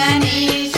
Yanni.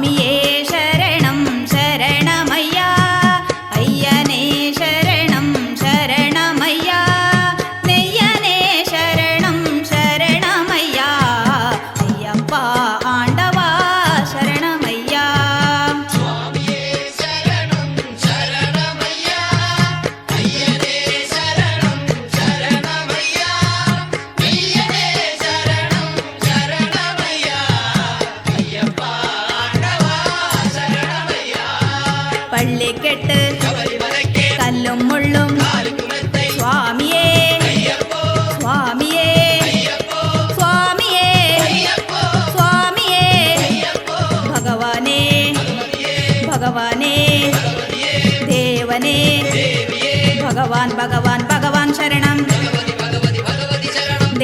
சுவாமியே பள்ளி கெட்டு கல்லும் முள்ளும் சுவாமியே சுவாமியே சுவாமியே சுவாமியே பகவானே பகவானே தேவனே பகவான் பகவான் பகவான் சரணம்.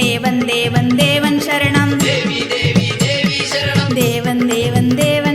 தேவன் தேவன் தேவன் சரணம். தேவன் தேவன் தேவன்